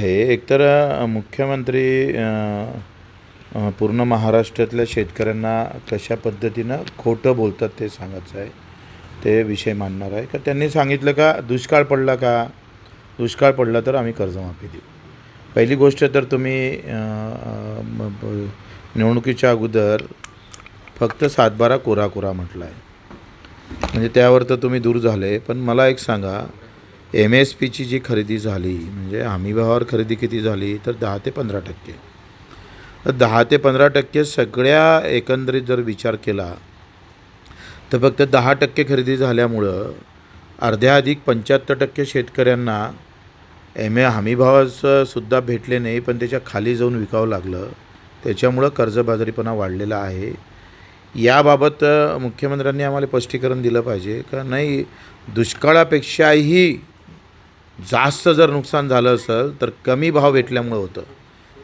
आहे एकतर मुख्यमंत्री पूर्ण महाराष्ट्रातल्या शेतकऱ्यांना कशा पद्धतीनं खोटं बोलतात ते सांगायचं आहे. ते विषय मांडणार आहे. का त्यांनी सांगितलं का दुष्काळ पडला का? दुष्काळ पडला तर आम्ही कर्जमाफी देऊ. पहिली गोष्ट तर तुम्ही निवडणुकीच्या अगोदर फक्त सातबारा कोरा कोरा म्हटला आहे म्हणजे त्यावर तर तुम्ही दूर झाले. पण मला एक सांगा एम एस पीची जी खरेदी झाली म्हणजे हमीभावावर खरेदी किती झाली तर दहा ते पंधरा टक्के. तर दहा ते पंधरा टक्के सगळ्या एकंदरीत जर विचार केला तर फक्त दहा टक्के खरेदी झाल्यामुळं अर्ध्या अधिक पंच्याहत्तर टक्के शेतकऱ्यांना एम ए हमीभावाचं सुद्धा भेटले नाही पण त्याच्याखाली जाऊन विकावं लागलं. त्याच्यामुळं कर्जबाजारीपणा वाढलेला आहे. याबाबत मुख्यमंत्र्यांनी आम्हाला स्पष्टीकरण दिलं पाहिजे. का नाही दुष्काळापेक्षाही जास्त जर नुकसान झालं असेल तर कमी भाव भेटल्यामुळं होतं.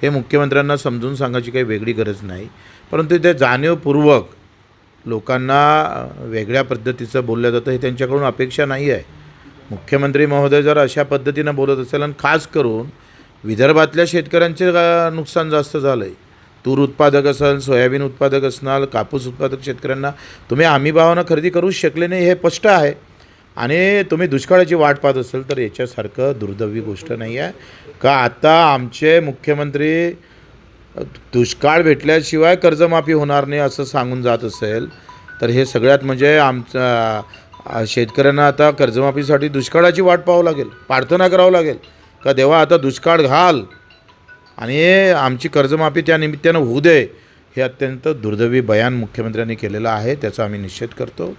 हे मुख्यमंत्र्यांना समजून सांगायची काही वेगळी गरज नाही. परंतु ते जाणीवपूर्वक लोकांना वेगळ्या पद्धतीचं बोललं जातं हे त्यांच्याकडून अपेक्षा नाही आहे. मुख्यमंत्री महोदय जर अशा पद्धतीनं बोलत असेल आणि खास करून विदर्भातल्या शेतकऱ्यांचे नुकसान जास्त झालं आहे तूर उत्पादक असाल सोयाबीन उत्पादक असणार कापूस उत्पादक शेतकऱ्यांना तुम्ही हमी भावानं खरेदी करूच शकले नाही हे स्पष्ट आहे. आणि तुम्ही दुष्काळाची वाट पाहत असेल तर याच्यासारखं दुर्दैवी गोष्ट नाही आहे. का आता आमचे मुख्यमंत्री दुष्काळ भेटल्याशिवाय कर्जमाफी होणार नाही असं सांगून जात असेल तर हे सगळ्यात म्हणजे आमचं शेतकऱ्यांना आता कर्जमाफीसाठी दुष्काळाची वाट पाहावं लागेल प्रार्थना करावं लागेल का देवा आता दुष्काळ घाल आणि आमची कर्जमाफी त्या निमित्तानं होऊ दे हे अत्यंत दुर्दैवी बयान मुख्यमंत्र्यांनी केलेलं आहे त्याचा आम्ही निषेध करतो.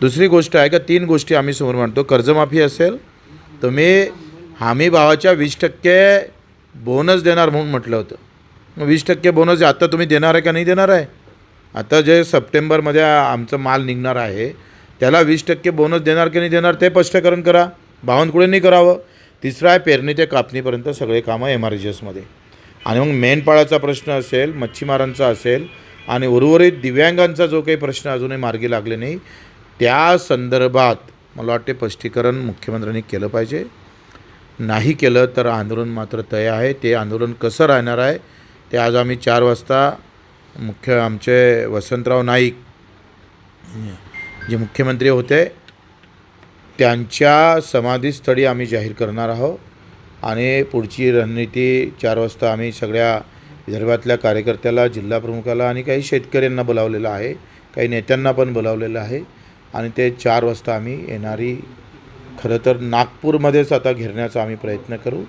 दुसरी गोष्ट आहे का तीन गोष्टी आम्ही समोर मांडतो. कर्जमाफी असेल तुम्ही हमी भावाच्या वीस टक्के बोनस देणार म्हणून म्हटलं होतं. मग वीस टक्के बोनस आत्ता तुम्ही देणार आहे का नाही देणार आहे? आता जे सप्टेंबरमध्ये आमचं माल निघणार आहे त्याला वीस टक्के बोनस देणार की नाही देणार ते स्पष्टीकरण करा. बावनकुळेंनी करावं. तिसरं आहे पेरणी ते कापणीपर्यंत सगळे कामं एम आर जी एसमध्ये आणि मग मेंढपाळाचा प्रश्न असेल मच्छीमारांचा असेल आणि उर्वरित दिव्यांगांचा जो काही प्रश्न अजूनही मार्गी लागले नाही त्या संदर्भात मला वाटते स्पष्टीकरण मुख्यमंत्र्यांनी केलं पाहिजे. नाही केलं तर आंदोलन मात्र तय आहे. ते आंदोलन कसं राहणार आहे ते आज आम्ही चार वाजता मुख्य आमचे वसंतराव नाईक जे मुख्यमंत्री होते त्यांच्या समाधीस्थळी आम्ही जाहीर करणार आहोत. आणि पुढची रणनीती चार वाजता आम्ही सगळ्या विदर्भातल्या कार्यकर्त्याला जिल्हा प्रमुखाला आणि काही शेतकऱ्यांना बोलावलेलं आहे. काही नेत्यांना पण बोलावलेलं आहे. आणि ते चार वाजता आम्ही येणारी खरं तर नागपूरमध्येच आता घेरण्याचा आम्ही प्रयत्न करू.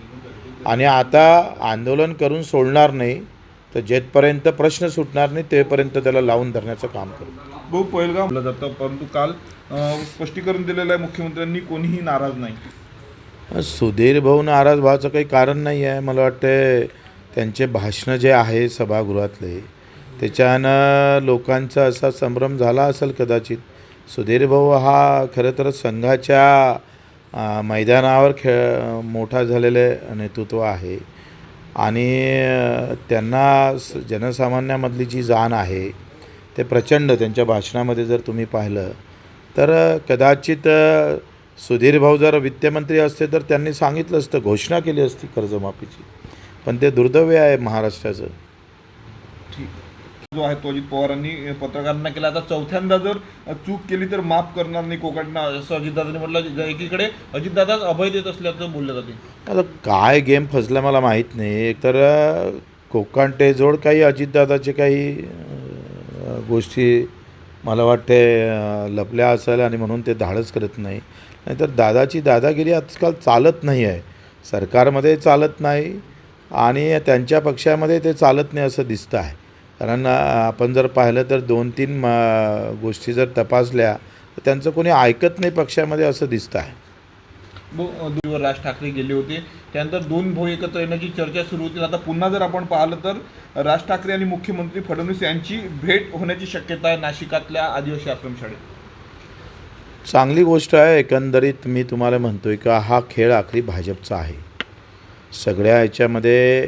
आणि आता आंदोलन करून सोडणार नाही तर जेथपर्यंत प्रश्न सुटणार नाही तेपर्यंत त्याला लावून धरण्याचं काम करू. भाऊ म्हटलं जातं परंतु काल स्पष्टीकरण दिलेलं आहे मुख्यमंत्र्यांनी कोणीही नाराज नाही. सुधीर भाऊ नाराज व्हायचं काही कारण नाही आहे. मला वाटतं त्यांचे भाषणं जे आहे सभागृहातले त्याच्यानं लोकांचा असा संभ्रम झाला असेल कदाचित. सुधीर भाऊ हा खरं तर संघाच्या मैदानावर खेळ मोठा झालेले नेतृत्व आहे. आणि त्यांना स- जनसामान्यामधली जी जाण आहे ते प्रचंड त्यांच्या भाषणामध्ये जर तुम्ही पाहिलं तर कदाचित सुधीरभाऊ सुधीर भाऊ जर वित्तमंत्री असते तर त्यांनी सांगितलं असतं घोषणा केली असती कर्जमाफीची. पण ते दुर्दैव आहे महाराष्ट्राचं. जो आहे तो अजित पवारांनी पत्रकारांना केला. आता चौथ्यांदा जर चूक केली तर माफ करणार नाही कोकणना. असं अजितदादांनी म्हटलं एकीकडे अजितदादाच अभय देत असल्याचं बोललं जाते. आता काय गेम फसला मला माहीत नाही. एकतर कोकण टेजोड काही अजितदादाचे काही गोष्टी मला वाटते लपल्या असेल आणि म्हणून ते धाडस करत नाही. नाहीतर दादाची दादागिरी आजकाल चालत नाही आहे. सरकारमध्ये चालत नाही आणि त्यांच्या पक्षामध्ये ते चालत नाही असं दिसतं आहे. कारण आपण जर पाहिलं तर दोन तीन म, गोष्टी जर तपासल्या तर त्यांचं कोणी ऐकत नाही पक्षामध्ये असं दिसतं आहे. राज ठाकरे गेले होते. त्यानंतर दोन भाऊ एकत्र येण्याची चर्चा सुरू होती. आता पुन्हा जर आपण पाहिलं तर राज ठाकरे आणि मुख्यमंत्री फडणवीस यांची भेट होण्याची शक्यता आहे नाशिकातल्या आदिवासी आश्रमशाळेत चांगली गोष्ट आहे एकंदरीत मी तुम्हाला म्हणतोय का हा खेळ आखरी भाजपचा आहे. सगळ्या ह्याच्यामध्ये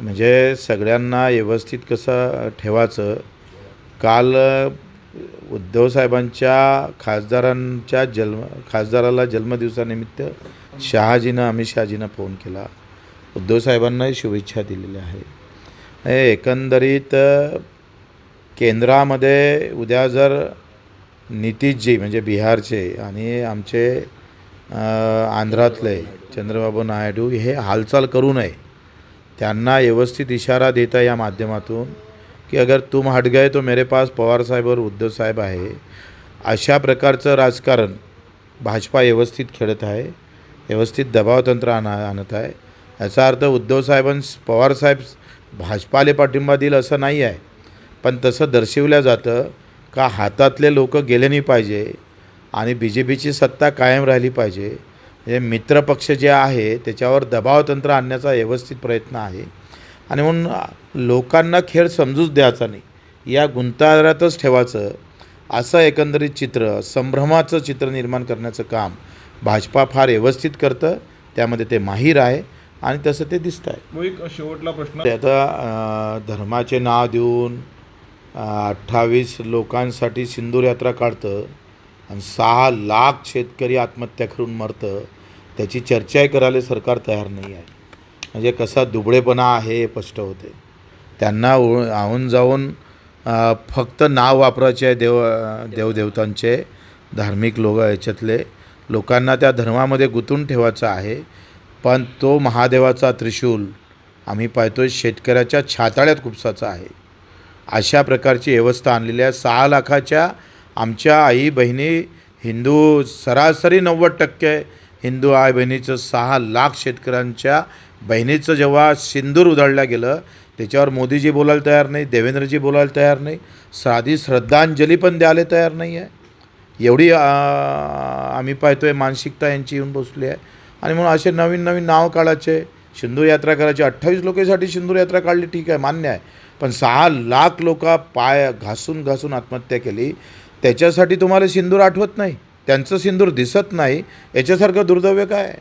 म्हणजे सगळ्यांना व्यवस्थित कसं ठेवायचं? काल उद्धव साहेबांच्या खासदारांच्या जन्म खासदाराला जन्मदिवसानिमित्त शहाजीनं अमित शहाजीनं फोन केला. उद्धव साहेबांनाही शुभेच्छा दिलेल्या आहे हे एकंदरीत केंद्रामध्ये उद्या जर नितीशजी म्हणजे बिहारचे आणि आमचे आंध्रातले चंद्रबाबू नायडू हे हालचाल करू नये. त्यांना व्यवस्थित इशारा देता या माध्यमातून की अगर तुम हट गए तो मेरे पास पवार साहेब और उद्धव साहेब आहे. अशा प्रकारचं राजकारण भाजपा व्यवस्थित खेळत आहे व्यवस्थित दबावतंत्र आण आणत आहे. याचा अर्थ उद्धव साहेबांस पवारसाहेब भाजपाले पाठिंबा देईल असं नाही आहे. पण तसं दर्शवलं जातं का हातातले लोक गेले नाही पाहिजे आणि बी जे पीची सत्ता कायम राहिली पाहिजे. म्हणजे मित्रपक्ष जे आहे त्याच्यावर दबावतंत्र आणण्याचा व्यवस्थित प्रयत्न आहे. आणि म्हणून लोकांना खेळ समजूच द्यायचा नाही. या गुंतारातच ठेवायचं. असं एकंदरीत चित्र संभ्रमाचं चित्र निर्माण करण्याचं काम भाजपा फार व्यवस्थित करतं. त्यामध्ये ते माहीर आहे आणि तसं ते दिसतं आहे मग एक शेवटला प्रश्न. ते आता धर्माचे नाव देऊन अठ्ठावीस लोकांसाठी सिंदूर यात्रा काढतं आणि सहा लाख शेतकरी आत्महत्या करून मरतं. त्याची चर्चाही करायला सरकार तयार नाही आहे. म्हणजे कसा दुबळेपणा आहे हे स्पष्ट होते. त्यांना उ- आहून जाऊन फक्त नाव वापरायचे आहे देव देवदेवतांचे धार्मिक लोक याच्यातले. लोकांना त्या धर्मामध्ये गुंतून ठेवायचं आहे. पण तो महादेवाचा त्रिशूल आम्ही पाहतो शेतकऱ्याच्या छाताळ्यात खुपसाचा आहे. अशा प्रकारची व्यवस्था आणलेली आहे. सहा लाखाच्या आमच्या आई बहिणी हिंदू सरासरी नव्वद टक्के हिंदू आई बहिणीचं सहा लाख शेतकऱ्यांच्या बहिणीचं जेव्हा सिंदूर उधळलं गेलं त्याच्यावर मोदीजी बोलायला तयार नाही देवेंद्रजी बोलायला तयार नाही साधी श्रद्धांजली पण द्यायला तयार नाही आहे एवढी आम्ही आम्ही पाहतोय मानसिकता यांची येऊन बसली आहे. आणि म्हणून असे नवीन नवीन नाव काढायचे सिंदूर यात्रा करायची अठ्ठावीस लोकांसाठी सिंदूर यात्रा काढली ठीक आहे मान्य आहे. पण सहा लाख लोक पाय घासून घासून आत्महत्या केली त्याच्यासाठी तुम्हाला सिंदूर आठवत नाही? त्यांचं सिंदूर दिसत नाही याच्यासारखं दुर्दैव्य काय?